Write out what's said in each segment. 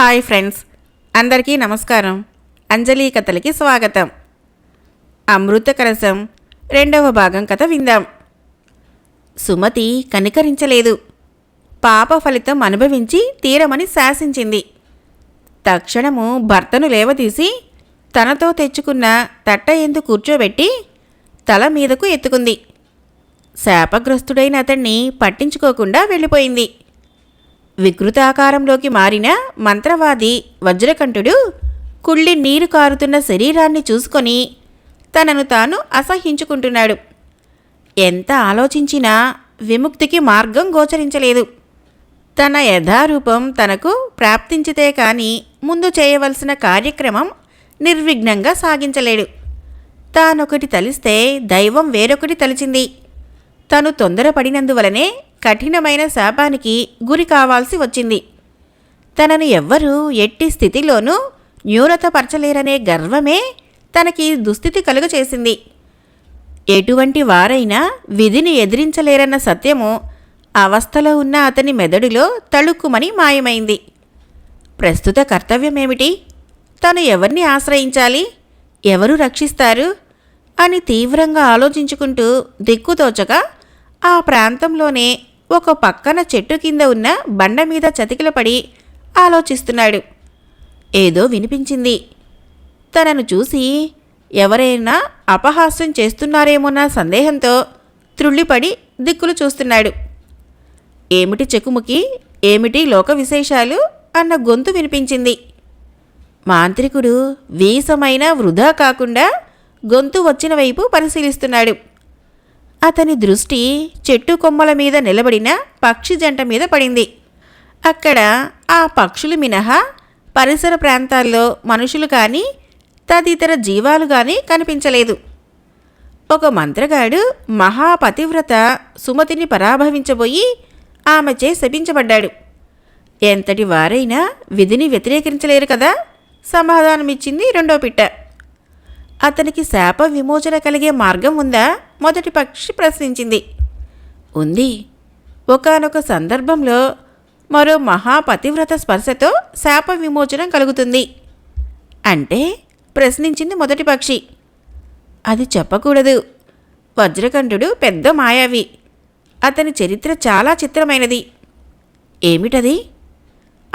Hi friends. అందరికీ నమస్కారం. అంజలి కథలకి స్వాగతం. అమృత కలసం రెండవ భాగం కథ విందాం. సుమతి కనికరించలేదు. పాప ఫలితం అనుభవించి తీరమని శాసించింది. తక్షణము భర్తను లేవదీసి తనతో తెచ్చుకున్న తట్ట ఎందు కూర్చోబెట్టి తల మీదకు ఎత్తుకుంది. శాపగ్రస్తుడైన అతన్ని పట్టించుకోకుండా వెళ్ళిపోయింది. వికృతాకారంలోకి మారిన మంత్రవాది వజ్రకంఠుడు కుళ్ళి నీరు కారుతున్న శరీరాన్ని చూసుకొని తనను తాను అసహించుకుంటున్నాడు. ఎంత ఆలోచించినా విముక్తికి మార్గం గోచరించలేదు. తన యథారూపం తనకు ప్రాప్తించితే కాని ముందు చేయవలసిన కార్యక్రమం నిర్విఘ్నంగా సాగించలేడు. తానొకటి తలిస్తే దైవం వేరొకటి తలిచింది. తను తొందరపడినందువలనే కఠినమైన శాపానికి గురి కావాల్సి వచ్చింది. తనను ఎవ్వరూ ఎట్టి స్థితిలోనూ న్యూనతపరచలేరనే గర్వమే తనకి దుస్థితి కలుగచేసింది. ఎటువంటి వారైనా విధిని ఎదిరించలేరన్న సత్యము అవస్థలో ఉన్న అతని మెదడులో తళుక్కుమని మాయమైంది. ప్రస్తుత కర్తవ్యమేమిటి? తను ఎవరిని ఆశ్రయించాలి? ఎవరు రక్షిస్తారు? అని తీవ్రంగా ఆలోచించుకుంటూ దిక్కుతోచక ఆ ప్రాంతంలోనే ఒక పక్కన చెట్టు కింద ఉన్న బండ మీద చతికిలపడి ఆలోచిస్తున్నాడు. ఏదో వినిపించింది. తనను చూసి ఎవరైనా అపహాస్యం చేస్తున్నారేమోన్న సందేహంతో త్రుళ్ళిపడి దిక్కులు చూస్తున్నాడు. ఏమిటి చెకుముకి ఏమిటి లోక విశేషాలు అన్న గొంతు వినిపించింది. మాంత్రికుడు వీసమైన వృధా కాకుండా గొంతు వచ్చిన వైపు పరిశీలిస్తున్నాడు. అతని దృష్టి చెట్టు కొమ్మల మీద నిలబడిన పక్షి జంట మీద పడింది. అక్కడ ఆ పక్షులు మినహా పరిసర ప్రాంతాల్లో మనుషులు కానీ తదితర జీవాలు కానీ కనిపించలేదు. ఒక మంత్రగాడు మహాపతివ్రత సుమతిని పరాభవించబోయి ఆమెచే శపించబడ్డాడు. ఎంతటి వారైనా విధిని వ్యతిరేకించలేరు కదా? సమాధానమిచ్చింది రెండో పిట్ట. అతనికి శాప విమోచన కలిగే మార్గం ఉందా? మొదటి పక్షి ప్రశ్నించింది. ఉంది. ఒకానొక సందర్భంలో మరో మహాపతివ్రత స్పర్శతో శాప విమోచనం కలుగుతుంది. అంటే ప్రశ్నించింది మొదటి పక్షి. అది చెప్పకూడదు. వజ్రకంఠుడు పెద్ద మాయావి. అతని చరిత్ర చాలా చిత్రమైనది. ఏమిటది?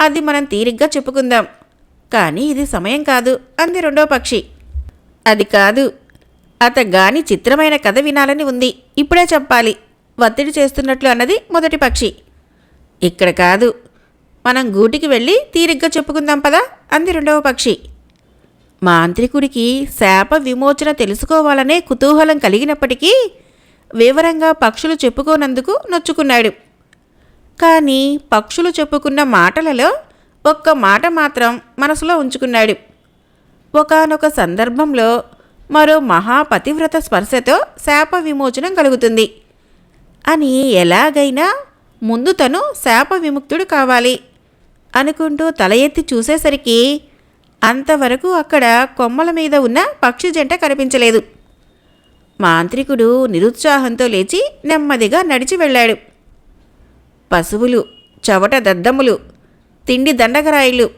అది మనం తీరిగ్గా చెప్పుకుందాం. కానీ ఇది సమయం కాదు. అంది రెండో పక్షి. అది కాదు. అతగాని చిత్రమైన కథ వినాలని ఉంది. ఇప్పుడే చెప్పాలి. ఒత్తిడి చేస్తున్నట్లు అన్నది మొదటి పక్షి. ఇక్కడ కాదు. మనం గూటికి వెళ్ళి తీరిగ్గా చెప్పుకుందాం పదా అంది రెండవ పక్షి. మాంత్రికుడికి శాప విమోచన తెలుసుకోవాలనే కుతూహలం కలిగినప్పటికీ వివరంగా పక్షులు చెప్పుకోనందుకు నొచ్చుకున్నాడు. కానీ పక్షులు చెప్పుకున్న మాటలలో ఒక్క మాట మాత్రం మనసులో ఉంచుకున్నాడు. ఒకానొక సందర్భంలో మరో మహాపతివ్రత స్పర్శతో శాప విమోచనం కలుగుతుంది. అని ఎలాగైనా ముందు తను శాప విముక్తుడు కావాలి. అనుకుంటూ తల ఎత్తి చూసేసరికి అంతవరకు అక్కడ కొమ్మల మీద ఉన్న పక్షి జంట కనిపించలేదు. మాంత్రికుడు నిరుత్సాహంతో లేచి నెమ్మదిగా నడిచి వెళ్ళాడు. పశువులు చవట దద్దములు తిండి దండగరాయిలు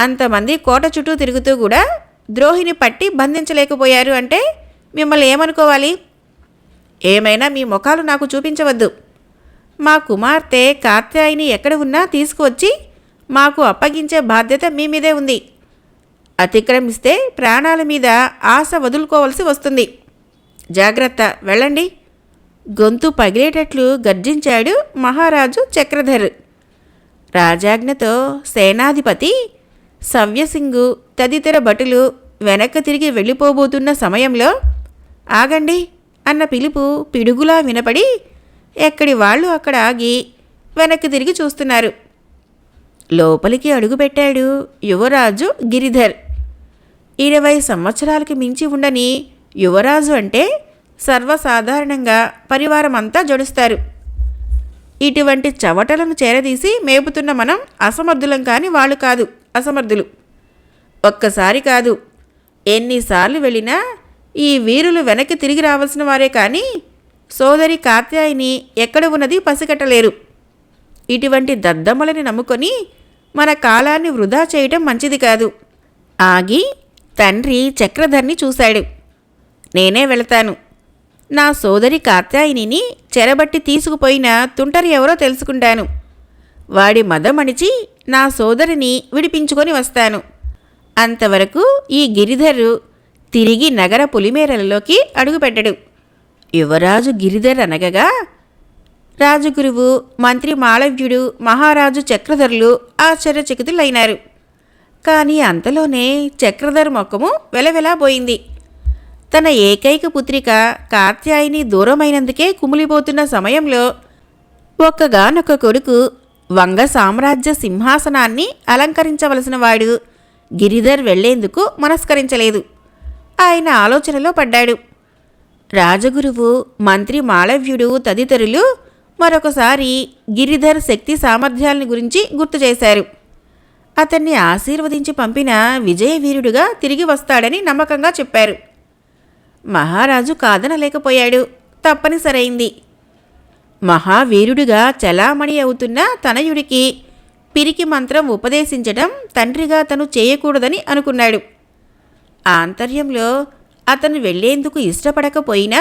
అంతమంది కోట చుట్టూ తిరుగుతూ కూడా ద్రోహిని పట్టి బంధించలేకపోయారు అంటే మిమ్మల్ని ఏమనుకోవాలి? ఏమైనా మీ ముఖాలు నాకు చూపించవద్దు. మా కుమార్తె కాత్యాయిని ఎక్కడ ఉన్నా తీసుకువచ్చి మాకు అప్పగించే బాధ్యత మీ మీదే ఉంది. అతిక్రమిస్తే ప్రాణాల మీద ఆశ వదులుకోవలసి వస్తుంది. జాగ్రత్త వెళ్ళండి. గొంతు పగిలేటట్లు గర్జించాడు మహారాజు చక్రధర్. రాజాజ్ఞతో సేనాధిపతి సవ్యసింగు తదితర భటులు వెనక్కి తిరిగి వెళ్ళిపోబోతున్న సమయంలో ఆగండి అన్న పిలుపు పిడుగులా వినపడి ఎక్కడి వాళ్ళు అక్కడ ఆగి వెనక్కి తిరిగి చూస్తున్నారు. లోపలికి అడుగుపెట్టాడు యువరాజు గిరిధర్. ఇరవై సంవత్సరాలకి మించి ఉండని యువరాజు అంటే సర్వసాధారణంగా పరివారమంతా జడుస్తారు. ఇటువంటి చవటలను చేరదీసి మేపుతున్న మనం అసమర్థులం కాని వాళ్ళు కాదు. అసమర్థులు. ఒక్కసారి కాదు ఎన్నిసార్లు వెళ్ళినా ఈ వీరులు వెనక్కి తిరిగి రావాల్సిన వారే కానీ సోదరి కాత్యాయిని ఎక్కడ ఉన్నది పసిగట్టలేరు. ఇటువంటి దద్దమ్మలని నమ్ముకొని మన కాలాన్ని వృధా చేయటం మంచిది కాదు. ఆగి తండ్రి చక్రధర్ని చూశాడు. నేనే వెళతాను. నా సోదరి కాత్యాయినిని చెరబట్టి తీసుకుపోయిన తుంటరి ఎవరో తెలుసుకుంటాను. వాడి మదమణిచి నా సోదరిని విడిపించుకొని వస్తాను. అంతవరకు ఈ గిరిధరు తిరిగి నగర పులిమేరలలోకి అడుగుపెట్టడు. యువరాజు గిరిధర్ అనగగా రాజగురువు మంత్రి మాళవ్యుడు మహారాజు చక్రధరులు ఆశ్చర్యచకితులైనారు. కానీ అంతలోనే చక్రధర్ మొక్కము వెలవెలాబోయింది తన ఏకైక పుత్రిక కాత్యాయిని దూరమైనందుకే కుమిలిపోతున్న సమయంలో ఒక్కగానొక్క కొడుకు వంగ సామ్రాజ్య సింహాసనాన్ని అలంకరించవలసిన వాడు. గిరిధర్ వెళ్ళేందుకు మనస్కరించలేదు. ఆయన ఆలోచనలో పడ్డాడు. రాజగురువు మంత్రి మాళవ్యుడు తదితరులు మరొకసారి గిరిధర్ శక్తి సామర్థ్యాలని గురించి గుర్తు చేశారు. అతన్ని ఆశీర్వదించి పంపిన విజయవీరుడుగా తిరిగి వస్తాడని నమ్మకంగా చెప్పారు. మహారాజు కాదనలేకపోయాడు. తప్పనిసరైంది. మహావీరుడిగా చలామణి అవుతున్న తనయుడికి పిరికి మంత్రం ఉపదేశించడం తండ్రిగా తను చేయకూడదని అనుకున్నాడు. ఆంతర్యంలో అతను వెళ్ళేందుకు ఇష్టపడకపోయినా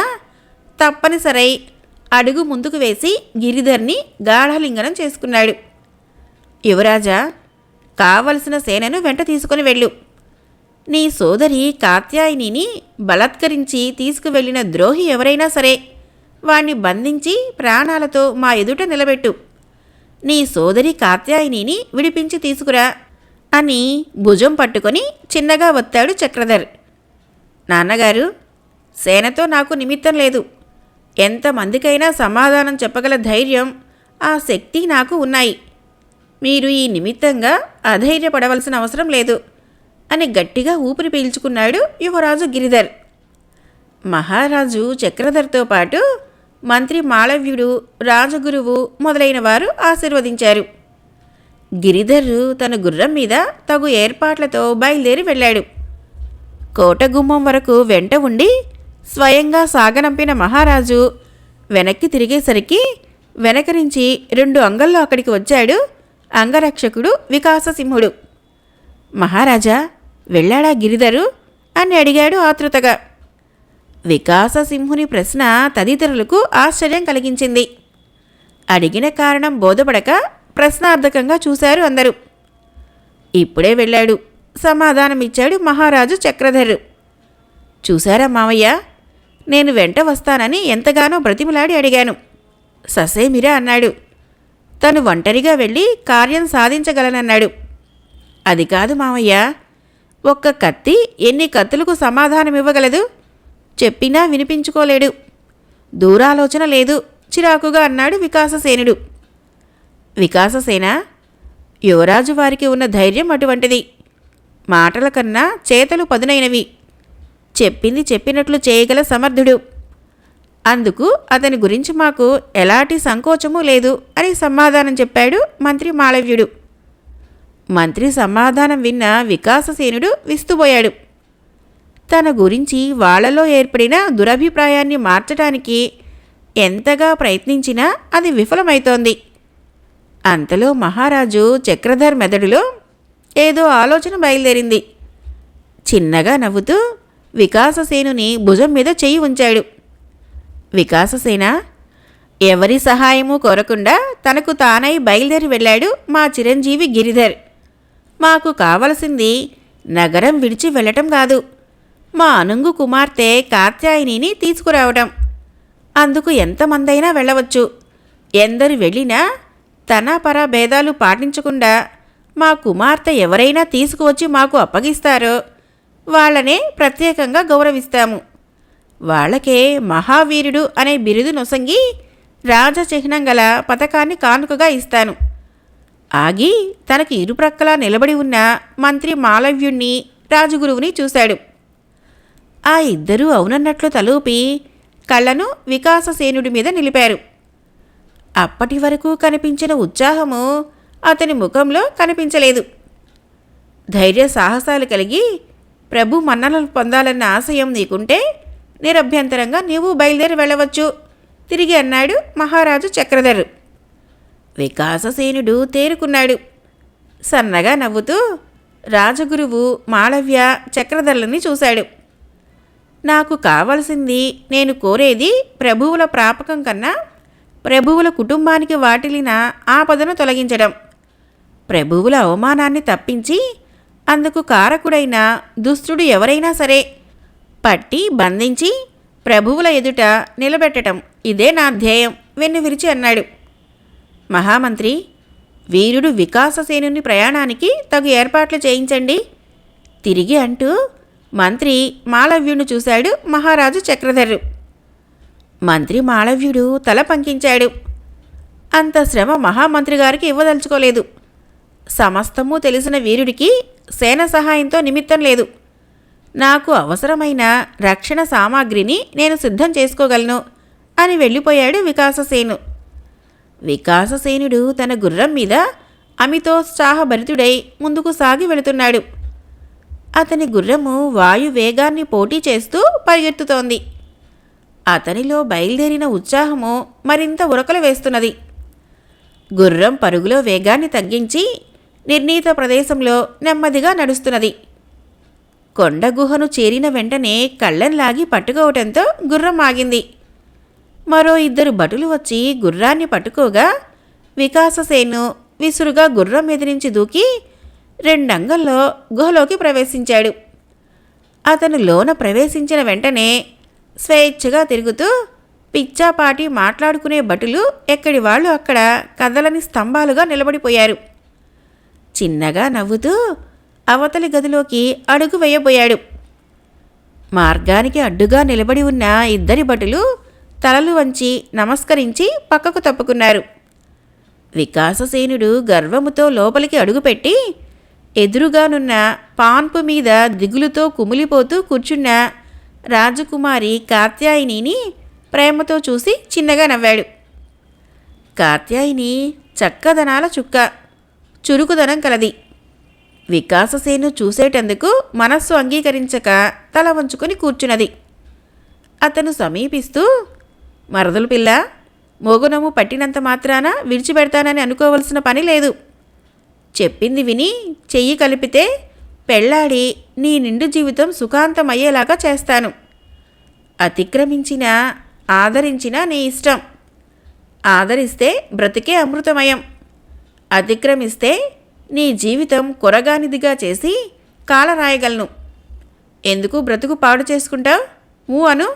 తప్పనిసరై అడుగు ముందుకు వేసి గిరిధర్ని గాఢలింగనం చేసుకున్నాడు. యువరాజా కావలసిన సేనను వెంట తీసుకుని వెళ్ళు. నీ సోదరి కాత్యాయినిని బలత్కరించి తీసుకువెళ్ళిన ద్రోహి ఎవరైనా సరే. వాణ్ణి బంధించి ప్రాణాలతో మా ఎదుట నిలబెట్టు. నీ సోదరి కాత్యాయనిని విడిపించి తీసుకురా అని భుజం పట్టుకొని చిన్నగా వత్తాడు చక్రధర్. నాన్నగారు సేనతో నాకు నిమిత్తం లేదు. ఎంతమందికైనా సమాధానం చెప్పగల ధైర్యం ఆ శక్తి నాకు ఉన్నాయి. మీరు ఈ నిమిత్తంగా అధైర్యపడవలసిన అవసరం లేదు అని గట్టిగా ఊపిరి పీల్చుకున్నాడు యువరాజు గిరిధర్. మహారాజు చక్రధర్తో పాటు మంత్రి మాళవ్యుడు రాజగురువు మొదలైన వారు ఆశీర్వదించారు. గిరిధరు తన గుర్రం మీద తగు ఏర్పాట్లతో బయలుదేరి వెళ్ళాడు. కోటగుమ్మం వరకు వెంట ఉండి స్వయంగా సాగనంపిన మహారాజు వెనక్కి తిరిగేసరికి వెనక నుంచి రెండు అంగల్లో అక్కడికి వచ్చాడు అంగరక్షకుడు వికాససింహుడు. మహారాజా వెళ్ళాడా గిరిధరు అని అడిగాడు ఆతృతగా. వికాససింహుని ప్రశ్న తదితరులకు ఆశ్చర్యం కలిగించింది. అడిగిన కారణం బోధపడక ప్రశ్నార్థకంగా చూశారు అందరూ. ఇప్పుడే వెళ్ళాడు. సమాధానమిచ్చాడు మహారాజు చక్రధరు చూశారా మావయ్య? నేను వెంట వస్తానని ఎంతగానో బ్రతిమలాడి అడిగాను. ససేమిరా అన్నాడు. తను ఒంటరిగా వెళ్ళి కార్యం సాధించగలనన్నాడు. అది కాదు మావయ్య. ఒక్క కత్తి ఎన్ని కత్తులకు సమాధానం ఇవ్వగలదు చెప్పినా వినిపించుకోలేడు. దూరాలోచన లేదు. చిరాకుగా అన్నాడు వికాససేనుడు. వికాససేన యువరాజు వారికి ఉన్న ధైర్యం అటువంటిది. మాటల కన్నా చేతలు పదునైనవి. చెప్పింది చెప్పినట్లు చేయగల సమర్థుడు. అందుకు అతని గురించి మాకు ఎలాంటి సంకోచమూ లేదు అని సమాధానం చెప్పాడు మంత్రి మాళవ్యుడు. మంత్రి సమాధానం విన్న వికాససేనుడు విస్తుపోయాడు. తన గురించి వాళ్ళలో ఏర్పడిన దురభిప్రాయాన్ని మార్చడానికి ఎంతగా ప్రయత్నించినా అది విఫలమైతోంది. అంతలో మహారాజు చక్రధర్ మెదడులో ఏదో ఆలోచన బయలుదేరింది. చిన్నగా నవ్వుతూ వికాససేనుని భుజం మీద చెయ్యి ఉంచాడు. వికాససేన ఎవరి సహాయము కోరకుండా తనకు తానై బయలుదేరి వెళ్ళాడు మా చిరంజీవి గిరిధర్. మాకు కావలసింది నగరం విడిచి వెళ్ళటం కాదు. మా అనుంగు కుమార్తె కాత్యాయినిని తీసుకురావడం. అందుకు ఎంతమందైనా వెళ్ళవచ్చు. ఎందరు వెళ్ళినా తన పర భేదాలు పాటించకుండా మా కుమార్తె ఎవరైనా తీసుకువచ్చి మాకు అప్పగిస్తారో వాళ్ళనే ప్రత్యేకంగా గౌరవిస్తాము. వాళ్ళకే మహావీరుడు అనే బిరుదు నొసంగి రాజచిహ్నం గల పథకాన్ని కానుకగా ఇస్తాను. ఆగి తనకి ఇరుప్రక్కలా నిలబడి ఉన్న మంత్రి మాలవ్యుణ్ణి రాజగురువుని చూశాడు. ఆ ఇద్దరూ అవునన్నట్లు తలూపి కళ్ళను వికాససేనుడి మీద నిలిపారు. అప్పటి వరకు కనిపించిన ఉత్సాహము అతని ముఖంలో కనిపించలేదు. ధైర్య సాహసాలు కలిగి ప్రభు మన్ననలు పొందాలన్న ఆశయం నీకుంటే నిరభ్యంతరంగా నీవు బయలుదేరి వెళ్ళవచ్చు. తిరిగి అన్నాడు మహారాజు చక్రధరు. వికాససేనుడు తేరుకున్నాడు. సన్నగా నవ్వుతూ రాజగురువు మాళవ్య చక్రధరులని చూశాడు. నాకు కావలసింది నేను కోరేది ప్రభువుల ప్రాపకం కన్నా ప్రభువుల కుటుంబానికి వాటిలిన ఆపదను తొలగించడం. ప్రభువుల అవమానాన్ని తప్పించి అందుకు కారకుడైన దుష్టుడు ఎవరైనా సరే పట్టి బంధించి ప్రభువుల ఎదుట నిలబెట్టడం ఇదే నా ధ్యేయం వెన్ను విరిచి అన్నాడు. మహామంత్రి వీరుడు వికాససేనుని ప్రయాణానికి తగు ఏర్పాట్లు చేయించండి. తిరిగి అంటూ మంత్రి మాళవ్యుని చూశాడు మహారాజు చక్రధరు మంత్రి మాళవ్యుడు తల పంకించాడు. అంత శ్రమ మహామంత్రి గారికి ఇవ్వదలుచుకోలేదు. సమస్తము తెలిసిన వీరుడికి సేన సహాయంతో నిమిత్తం లేదు. నాకు అవసరమైన రక్షణ సామాగ్రిని నేను సిద్ధం చేసుకోగలను అని వెళ్ళిపోయాడు వికాససేను. వికాససేనుడు తన గుర్రం మీద అమితోత్సాహభరితుడై ముందుకు సాగి వెళుతున్నాడు. అతని గుర్రము వాయు వేగాన్ని పోటీ చేస్తూ పరిగెత్తుతోంది. అతనిలో బయలుదేరిన ఉత్సాహము మరింత ఉరకలు వేస్తున్నది. గుర్రం పరుగులో వేగాన్ని తగ్గించి నిర్ణీత ప్రదేశంలో నెమ్మదిగా నడుస్తున్నది. కొండ గుహను చేరిన వెంటనే కళ్ళంలాగి పట్టుకోవటంతో గుర్రం ఆగింది. మరో ఇద్దరు భటులు వచ్చి గుర్రాన్ని పట్టుకోగా వికాససేను విసురుగా గుర్రం ఎదిరించి దూకి రెండంగల్లో గుహలోకి ప్రవేశించాడు. అతను లోన ప్రవేశించిన వెంటనే స్వేచ్ఛగా తిరుగుతూ పిచ్చాపాటి మాట్లాడుకునే భటులు ఎక్కడి వాళ్ళు అక్కడ కదలని స్తంభాలుగా నిలబడిపోయారు. చిన్నగా నవ్వుతూ అవతలి గదిలోకి అడుగు వేయబోయాడు. మార్గానికి అడ్డుగా నిలబడి ఉన్న ఇద్దరి భటులు తలలు వంచి నమస్కరించి పక్కకు తప్పుకున్నారు. వికాససేనుడు గర్వముతో లోపలికి అడుగుపెట్టి ఎదురుగానున్న పాన్పు మీద దిగులుతో కుమిలిపోతూ కూర్చున్న రాజకుమారి కాత్యాయనిని ప్రేమతో చూసి చిన్నగా నవ్వాడు. కాత్యాయిని చక్కదనాల చుక్క చురుకుదనం కలది. వికాససేను చూసేటందుకు మనస్సు అంగీకరించక తల వంచుకొని కూర్చున్నది. అతను సమీపిస్తూ మరదలు పిల్ల మోగునము పట్టినంత మాత్రాన విడిచిపెడతానని అనుకోవలసిన పని లేదు. చెప్పింది విని చెయ్యి కలిపితే పెళ్ళాడి నీ నిండు జీవితం సుఖాంతమయ్యేలాగా చేస్తాను. అతిక్రమించిన ఆదరించిన నీ ఇష్టం. ఆదరిస్తే బ్రతికే అమృతమయం. అతిక్రమిస్తే నీ జీవితం కొరగానిదిగా చేసి కాలరాయగలను. ఎందుకు బ్రతుకు పాడు చేసుకుంటావు? ఊ అను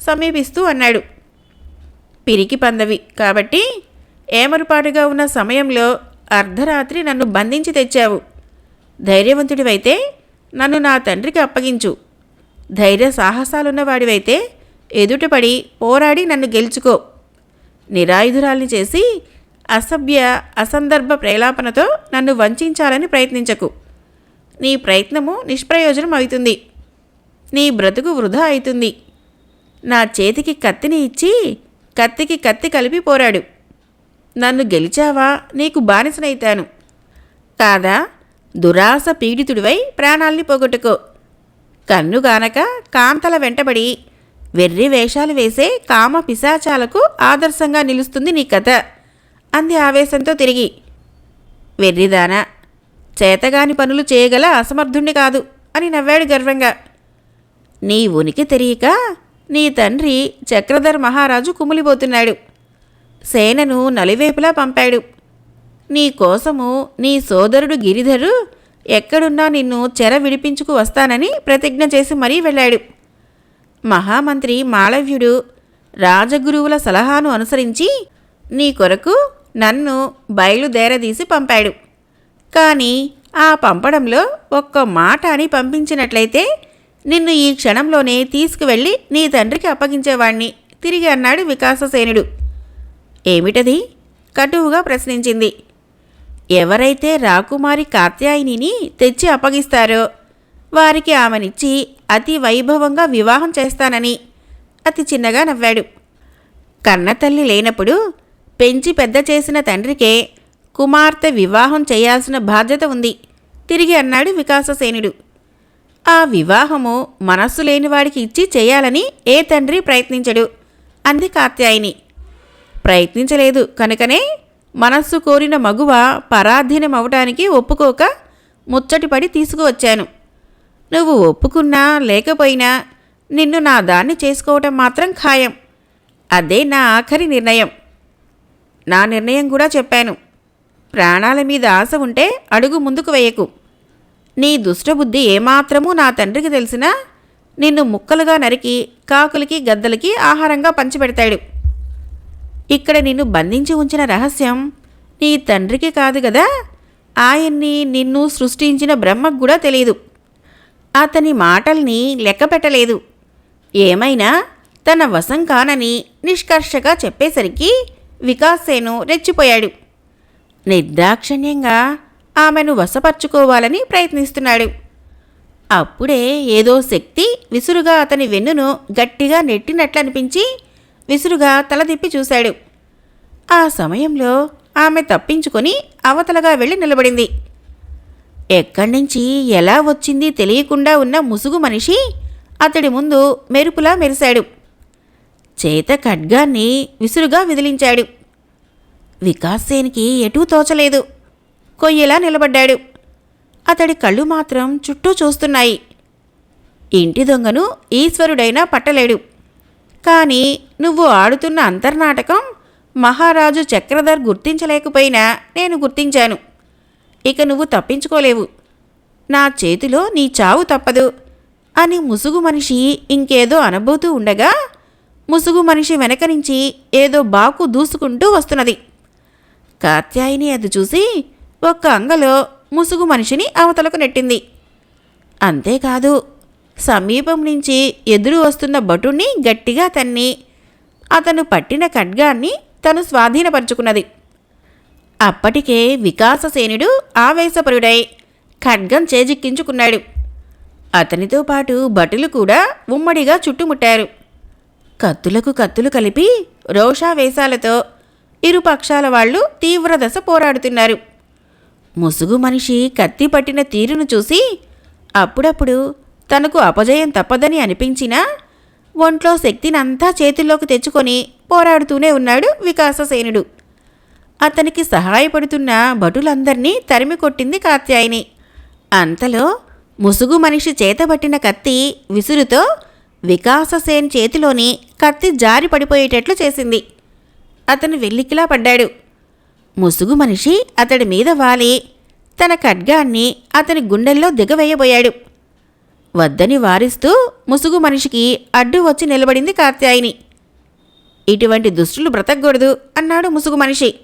సమీపిస్తూ అన్నాడు. పిరికి పందవి కాబట్టి ఏమరుపాటుగా ఉన్న సమయంలో అర్ధరాత్రి నన్ను బంధించి తెచ్చావు. ధైర్యవంతుడివైతే నన్ను నా తండ్రికి అప్పగించు. ధైర్య సాహసాలున్నవాడివైతే ఎదుటపడి పోరాడి నన్ను గెలుచుకో. నిరాయుధురాల్ని చేసి అసభ్య అసందర్భ ప్రేలాపనతో నన్ను వంచాలని ప్రయత్నించకు. నీ ప్రయత్నము నిష్ప్రయోజనం అవుతుంది. నీ బ్రతుకు వృధా అవుతుంది. నా చేతికి కత్తిని ఇచ్చి కత్తికి కత్తి కలిపి పోరాడు. నన్ను గెలిచావా? నీకు బానిసనైతాను. కాదా? దురాస పీడితుడివై ప్రాణాల్ని పోగొట్టుకో. కన్నుగానక కాంతల వెంటబడి వెర్రి వేషాలు వేసే కామ పిశాచాలకు ఆదర్శంగా నిలుస్తుంది నీ కథ. అంది ఆవేశంతో తిరిగి. వెర్రిదానా చేతగాని పనులు చేయగల అసమర్థుణ్ణి కాదు అని నవ్వాడు గర్వంగా. నీ ఉనికి తెలియక నీ తండ్రి చక్రధర్ మహారాజు కుమిలిపోతున్నాడు. సేనను నలివేపులా పంపాడు. నీ కోసము నీ సోదరుడు గిరిధరు ఎక్కడున్నా నిన్ను చెర విడిపించుకు వస్తానని ప్రతిజ్ఞ చేసి మరీ వెళ్ళాడు. మహామంత్రి మాళవ్యుడు రాజగురువుల సలహాను అనుసరించి నీ కొరకు నన్ను బయలుదేరదీసి పంపాడు. కానీ ఆ పంపడంలో ఒక్క మాట అని పంపించినట్లయితే నిన్ను ఈ క్షణంలోనే తీసుకువెళ్ళి నీ తండ్రికి అప్పగించేవాణ్ణి. తిరిగి అన్నాడు వికాససేనుడు. ఏమిటది? కటువుగా ప్రశ్నించింది. ఎవరైతే రాకుమారి కాత్యాయనిని తెచ్చి అప్పగిస్తారో వారికి ఆమెనిచ్చి అతి వైభవంగా వివాహం చేస్తానని అతి చిన్నగా నవ్వాడు. కన్నతల్లి లేనప్పుడు పెంచి పెద్ద చేసిన తండ్రికే కుమార్తె వివాహం చేయాల్సిన బాధ్యత ఉంది. తిరిగి అన్నాడు వికాససేనుడు. ఆ వివాహము మనస్సు లేనివాడికి ఇచ్చి చేయాలని ఏ తండ్రి ప్రయత్నించడు. అంది కాత్యాయిని ప్రయత్నించలేదు. కనుకనే మనస్సు కోరిన మగువ పరాధీనమవటానికి ఒప్పుకోక ముచ్చటిపడి తీసుకువచ్చాను. నువ్వు ఒప్పుకున్నా లేకపోయినా నిన్ను నా దాన్ని చేసుకోవటం మాత్రం ఖాయం. అదే నా ఆఖరి నిర్ణయం. నా నిర్ణయం కూడా చెప్పాను. ప్రాణాల మీద ఆశ ఉంటే అడుగు ముందుకు వేయకు. నీ దుష్టబుద్ధి ఏమాత్రమూ నా తండ్రికి తెలిసినా నిన్ను ముక్కలుగా నరికి కాకులకి గద్దలకి ఆహారంగా పంచిపెడతాడు. ఇక్కడ నిన్ను బంధించి ఉంచిన రహస్యం నీ తండ్రికి కాదు కదా ఆయన్ని నిన్ను సృష్టించిన బ్రహ్మకు కూడా తెలియదు. అతని మాటల్ని లెక్క పెట్టలేదు. ఏమైనా తన వశం కానని నిష్కర్షగా చెప్పేసరికి వికాసేను రెచ్చిపోయాడు. నిర్దాక్షిణ్యంగా ఆమెను వశపరుచుకోవాలని ప్రయత్నిస్తున్నాడు. అప్పుడే ఏదో శక్తి విసురుగా అతని వెన్నును గట్టిగా నెట్టినట్లనిపించి విసురుగా తల తిప్పి చూశాడు. ఆ సమయంలో ఆమె తప్పించుకొని అవతలగా వెళ్ళి నిలబడింది. ఎక్కడి నుంచి ఎలా వచ్చింది తెలియకుండా ఉన్న ముసుగు మనిషి అతడి ముందు మెరుపులా మెరిశాడు. చేత ఖడ్గాన్ని విసురుగా విదిలించాడు. వికాసేనికి ఎటూ తోచలేదు. కొయ్యేలా నిలబడ్డాడు. అతడి కళ్ళు మాత్రం చుట్టూ చూస్తున్నాయి. ఇంటి దొంగను ఈశ్వరుడైనా పట్టలేడు. కానీ నువ్వు ఆడుతున్న అంతర్నాటకం మహారాజు చక్రధర్ గుర్తించలేకపోయినా నేను గుర్తించాను. ఇక నువ్వు తప్పించుకోలేవు. నా చేతిలో నీ చావు తప్పదు. అని ముసుగు మనిషి ఇంకేదో అనబోతూ ఉండగా ముసుగు మనిషి వెనక నుంచి ఏదో బాకు దూసుకుంటూ వస్తున్నది. కాత్యాయిని అది చూసి ఒక్క అంగలో ముసుగు మనిషిని అవతలకు నెట్టింది. అంతేకాదు సమీపం నుంచి ఎదురు వస్తున్న భటుణ్ణి గట్టిగా తన్ని అతను పట్టిన ఖడ్గాన్ని తను స్వాధీనపరుచుకున్నది. అప్పటికే వికాససేనుడు ఆవేశపరుడై ఖడ్గం చేజిక్కించుకున్నాడు. అతనితో పాటు భటులు కూడా ఉమ్మడిగా చుట్టుముట్టారు. కత్తులకు కత్తులు కలిపి రోషావేశాలతో ఇరు పక్షాల వాళ్ళు తీవ్ర దశ పోరాడుతున్నారు. ముసుగు మనిషి కత్తి పట్టిన తీరును చూసి అప్పుడప్పుడు తనకు అపజయం తప్పదని అనిపించినా ఒంట్లో శక్తినంతా చేతుల్లోకి తెచ్చుకొని పోరాడుతూనే ఉన్నాడు వికాససేనుడు. అతనికి సహాయపడుతున్న భటులందర్నీ తరిమి కొట్టింది కాత్యాయిని. అంతలో ముసుగు మనిషి చేతబట్టిన కత్తి విసురుతో వికాససేన్ చేతిలోని కత్తి జారి పడిపోయేటట్లు చేసింది. అతను వెల్లికిలా పడ్డాడు. ముసుగు మనిషి అతడి మీద వాలి. తన ఖడ్గాన్ని అతని గుండెల్లో దిగవేయబోయాడు. వద్దని వారిస్తూ ముసుగు మనిషికి అడ్డు వచ్చి నిలబడింది కార్త్యాయిని. ఇటువంటి దుష్టులు బ్రతకూడదు అన్నాడు ముసుగు మనిషి.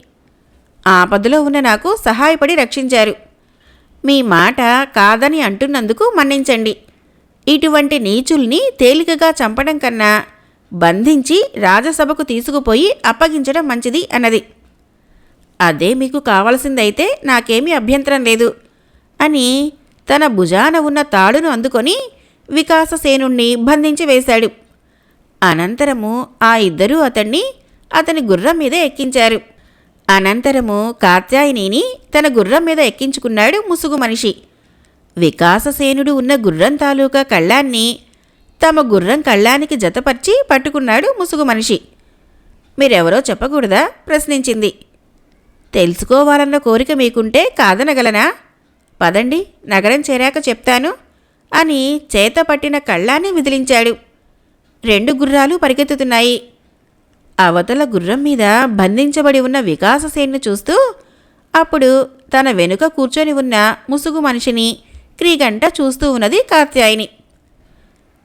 ఆపదలో ఉన్న నాకు సహాయపడి రక్షించారు. మీ మాట కాదని అంటున్నందుకు మన్నించండి. ఇటువంటి నీచుల్ని తేలికగా చంపడం కన్నా బంధించి రాజసభకు తీసుకుపోయి అప్పగించడం మంచిది అన్నది. అదే మీకు కావలసిందైతే నాకేమీ అభ్యంతరం లేదు అని తన భుజాన ఉన్న తాడును అందుకొని వికాససేనుణ్ణి బంధించి వేశాడు. అనంతరము ఆ ఇద్దరూ అతన్ని అతని గుర్రం మీద ఎక్కించారు. అనంతరము కాత్యాయనిని తన గుర్రం మీద ఎక్కించుకున్నాడు ముసుగు మనిషి. వికాససేనుడు ఉన్న గుర్రం తాలూకా కళ్ళాన్ని తమ గుర్రం కళ్ళానికి జతపర్చి పట్టుకున్నాడు ముసుగు మనిషి. మీరెవరో చెప్పకూడదా? ప్రశ్నించింది. తెలుసుకోవాలన్న కోరిక మీకుంటే కాదనగలనా? పదండి నగరం చేరాక చెప్తాను అని చేత పట్టిన కళ్ళాన్ని విదిలించాడు. రెండు గుర్రాలు పరిగెత్తుతున్నాయి. అవతల గుర్రం మీద బంధించబడి ఉన్న వికాససేన్ను చూస్తూ అప్పుడు తన వెనుక కూర్చొని ఉన్న ముసుగు మనిషిని క్రీగంట చూస్తూ ఉన్నది కాత్యాయిని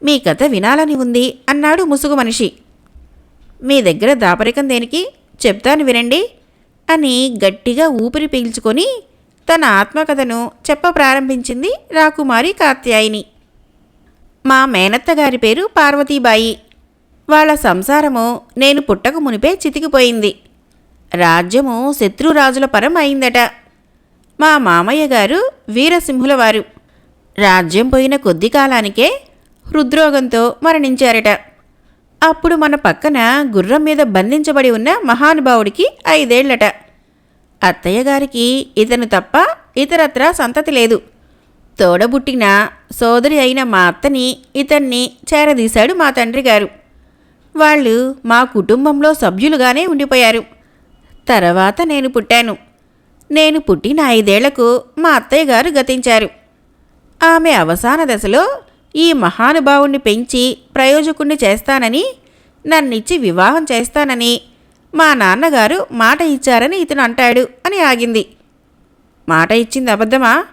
మీ కథ వినాలని ఉంది అన్నాడు ముసుగు మనిషి. మీ దగ్గర దాపరికం దేనికి? చెప్తాను వినండి అని గట్టిగా ఊపిరి పీల్చుకొని తన ఆత్మకథను చెప్ప ప్రారంభించింది రాకుమారి కాత్యాయిని మా మేనత్త గారి పేరు పార్వతీబాయి. వాళ్ళ సంసారము నేను పుట్టక మునిపే చితికిపోయింది. రాజ్యము శత్రురాజుల పరం అయిందట. మా మామయ్య గారు వీరసింహులవారు. రాజ్యం పోయిన కొద్ది కాలానికే హృద్రోగంతో మరణించారట. అప్పుడు మన పక్కన గుర్రం మీద బంధించబడి ఉన్న మహానుభావుడికి ఐదేళ్ళట. అత్తయ్య గారికి ఇతను తప్ప ఇతరత్రా సంతతి లేదు. తోడబుట్టిన సోదరి అయిన మా అత్తని ఇతన్ని చేరదీశాడు మా తండ్రి గారు. వాళ్ళు మా కుటుంబంలో సభ్యులుగానే ఉండిపోయారు. తర్వాత నేను పుట్టాను. నేను పుట్టిన ఐదేళ్ళకు మా అత్తయ్య గారు గతించారు. ఆమె అవసాన దశలో ఈ మహానుభావుణ్ణి పెంచి ప్రయోజకుణ్ణి చేస్తానని నన్నిచ్చి వివాహం చేస్తానని మా నాన్నగారు మాట ఇచ్చారని ఇతను అంటాడు అని ఆగింది. మాట ఇచ్చింది అబద్ధమా?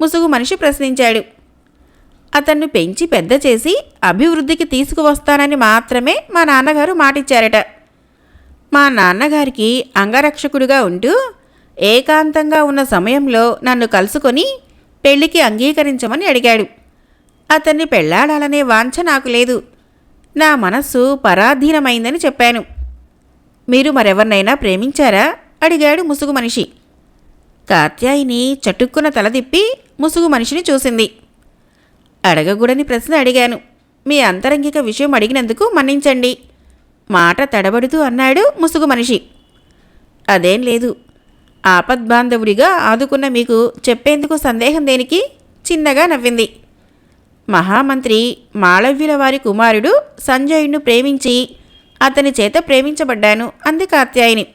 ముసుగు మనిషి ప్రశ్నించాడు. అతన్ని పెంచి పెద్ద చేసి అభివృద్ధికి తీసుకువస్తానని మాత్రమే మా నాన్నగారు మాటిచ్చారట. మా నాన్నగారికి అంగరక్షకుడిగా ఉంటూ ఏకాంతంగా ఉన్న సమయంలో నన్ను కలుసుకొని పెళ్ళికి అంగీకరించమని అడిగాడు. అతన్ని పెళ్ళాడాలనే వాంఛ నాకు లేదు. నా మనస్సు పరాధీనమైందని చెప్పాను. మీరు మరెవరినైనా ప్రేమించారా? అడిగాడు ముసుగు మనిషి. కాత్యాయిని చటుక్కున తల తిప్పి ముసుగు మనిషిని చూసింది. అడగకూడని ప్రశ్న అడిగాను. మీ అంతరంగిక విషయం అడిగినందుకు మన్నించండి. మాట తడబడుతూ అన్నాడు ముసుగు మనిషి. అదేం లేదు. ఆపద్బాంధవుడిగా ఆదుకున్న మీకు చెప్పేందుకు సందేహం దేనికి? చిన్నగా నవ్వింది. మహామంత్రి మాళవ్యుల వారి కుమారుడు సంజయుణ్ణి ప్రేమించి అతని చేత ప్రేమించబడ్డాను అంది కాత్యాయిని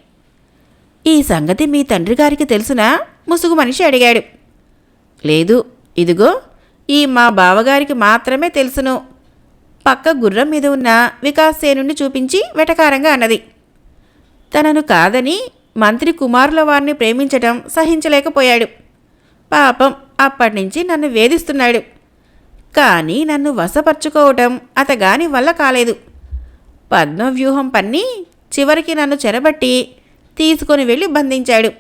ఈ సంగతి మీ తండ్రి గారికి తెలుసునా? ముసుగు మనిషి అడిగాడు. లేదు ఇదిగో ఈ మా బావగారికి మాత్రమే తెలుసును. పక్క గుర్రం మీద ఉన్న వికాస్ చూపించి వెటకారంగా అన్నది. తనను కాదని మంత్రి కుమారుల వారిని ప్రేమించటం సహించలేకపోయాడు. పాపం అప్పటినుంచి నన్ను వేధిస్తున్నాడు. కానీ నన్ను వశపరుచుకోవటం అతగాని వల్ల కాలేదు. పద్మవ్యూహం పన్ని చివరికి నన్ను చెరబట్టి తీసుకొని వెళ్ళి బంధించాడు.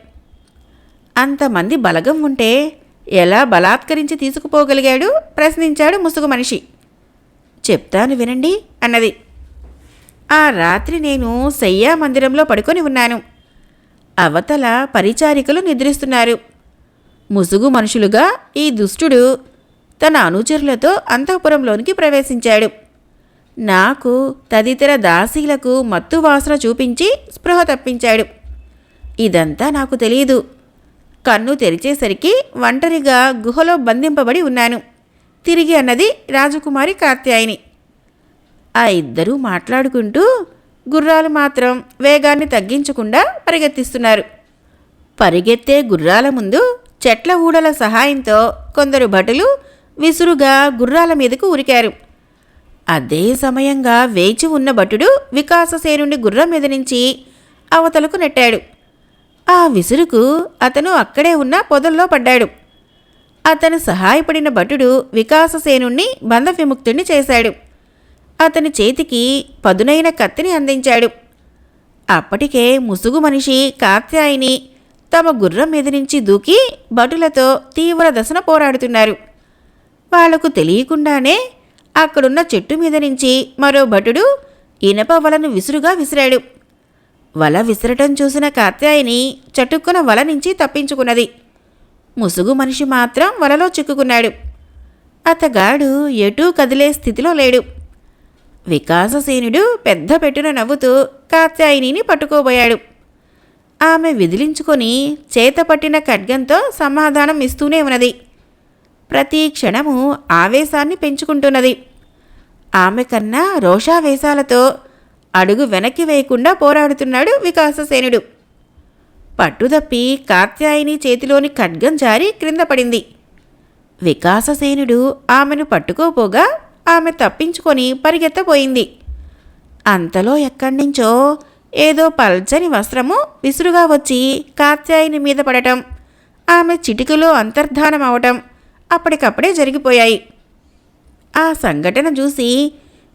అంతమంది బలగం ఉంటే ఎలా బలాత్కరించి తీసుకుపోగలిగాడు? ప్రశ్నించాడు ముసుగు మనిషి. చెప్తాను వినండి అన్నది. ఆ రాత్రి నేను శయ్యా మందిరంలో పడుకొని ఉన్నాను. అవతల పరిచారికలు నిద్రిస్తున్నారు. ముసుగు మనుషులుగా ఈ దుష్టుడు తన అనుచరులతో అంతఃపురంలోనికి ప్రవేశించాడు. నాకు తదితర దాసీలకు మత్తు వాసన చూపించి స్పృహ తప్పించాడు. ఇదంతా నాకు తెలియదు కన్ను తెరిచేసరికి ఒంటరిగా గుహలో బంధింపబడి ఉన్నాను. తిరిగి అన్నది రాజకుమారి కాత్యాయిని ఆ ఇద్దరూ మాట్లాడుకుంటూ గుర్రాలు మాత్రం వేగాన్ని తగ్గించకుండా పరిగెత్తిస్తున్నారు. పరిగెత్తే గుర్రాల ముందు చెట్ల ఊడల సహాయంతో కొందరు భటులు విసురుగా గుర్రాల మీదకు ఉరికారు. అదే సమయంగా వేచి ఉన్న భటుడు వికాససేనుడి గుర్రం మీద నుంచి అవతలకు నెట్టాడు. ఆ విసురుకు అతను అక్కడే ఉన్న పొదల్లో పడ్డాడు. అతను సహాయపడిన భటుడు వికాససేనుణ్ణి బంధ విముక్తుణ్ణి చేశాడు. అతని చేతికి పదునైన కత్తిని అందించాడు. అప్పటికే ముసుగు మనిషి కాత్యాయిని తమ గుర్రం మీద నుంచి దూకి భటులతో తీవ్ర దశన పోరాడుతున్నారు. వాళ్ళకు తెలియకుండానే అక్కడున్న చెట్టు మీద నుంచి మరో భటుడు ఇనప వలను విసురుగా విసిరాడు. వల విసరటం చూసిన కాత్యాయిని చటుక్కున వల నుంచి తప్పించుకున్నది. ముసుగు మనిషి మాత్రం వలలో చిక్కుకున్నాడు. అతగాడు ఎటూ కదిలే స్థితిలో లేడు. వికాససేనుడు పెద్ద పెట్టున నవ్వుతూ కాత్యాయిని పట్టుకోబోయాడు. ఆమె విదిలించుకొని చేతపట్టిన ఖడ్గంతో సమాధానం ఇస్తూనే ఉన్నది. ప్రతి క్షణము ఆవేశాన్ని పెంచుకుంటున్నది. ఆమె కన్నా రోషావేశాలతో అడుగు వెనక్కి వేయకుండా పోరాడుతున్నాడు వికాససేనుడు. పట్టుదప్పి కాత్యాయిని చేతిలోని ఖడ్గం జారి క్రింద పడింది. వికాససేనుడు ఆమెను పట్టుకోపోగా ఆమె తప్పించుకొని పరిగెత్తపోయింది అంతలో ఎక్కడ్నుంచో ఏదో పల్చని వస్త్రము విసురుగా వచ్చి కాత్యాయిని మీద పడటం. ఆమె చిటికలో అంతర్ధానం అవటం అప్పటికప్పుడే జరిగిపోయాయి. ఆ సంఘటన చూసి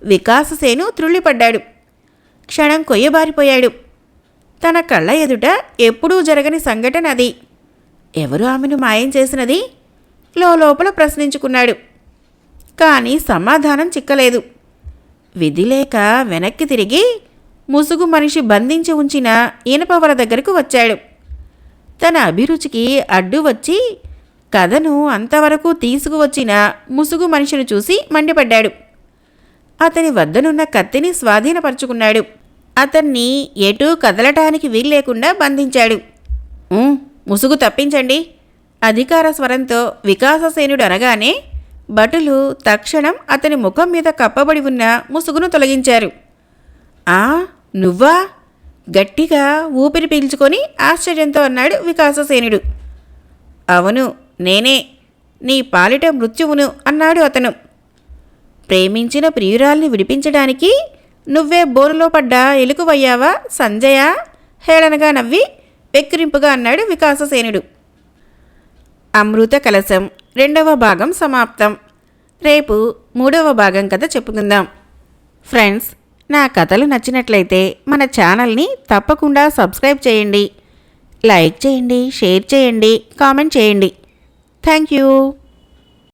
వికాససేను త్రుళ్ళిపడ్డాడు. క్షణం కొయ్యబారిపోయాడు. తన కళ్ళ ఎదుట ఎప్పుడూ జరగని సంఘటన అది. ఎవరు ఆమెను మాయం చేసినది? లోపల ప్రశ్నించుకున్నాడు. కానీ సమాధానం చిక్కలేదు. విధి లేక వెనక్కి తిరిగి ముసుగు మనిషి బంధించి ఉంచిన ఈనపవల దగ్గరకు వచ్చాడు. తన అభిరుచికి అడ్డు వచ్చి కథను అంతవరకు తీసుకువచ్చిన ముసుగు మనిషిని చూసి మండిపడ్డాడు. అతని వద్దనున్న కత్తిని స్వాధీనపరుచుకున్నాడు. అతన్ని ఎటూ కదలటానికి వీల్లేకుండా బంధించాడు. ముసుగు తప్పించండి. అధికార స్వరంతో వికాససేనుడు అనగానే భటులు తక్షణం అతని ముఖం మీద కప్పబడి ఉన్న ముసుగును తొలగించారు. ఆ నువ్వా? గట్టిగా ఊపిరి పీల్చుకొని ఆశ్చర్యంతో అన్నాడు వికాససేనుడు. అవును నేనే నీ పాలిట మృత్యువును అన్నాడు అతను. ప్రేమించిన ప్రియురాల్ని విడిపించడానికి నువ్వే బోరులో పడ్డ ఎలుకువయ్యావా సంజయ? హేళనగా నవ్వి వెక్కిరింపుగా అన్నాడు వికాససేనుడు. అమృత కలశం రెండవ భాగం సమాప్తం. రేపు మూడవ భాగం కథ చెప్పుకుందాం. ఫ్రెండ్స్ నా కథలు నచ్చినట్లయితే మన ఛానల్ని తప్పకుండా సబ్స్క్రైబ్ చేయండి. లైక్ చేయండి షేర్ చేయండి కామెంట్ చేయండి. Thank you.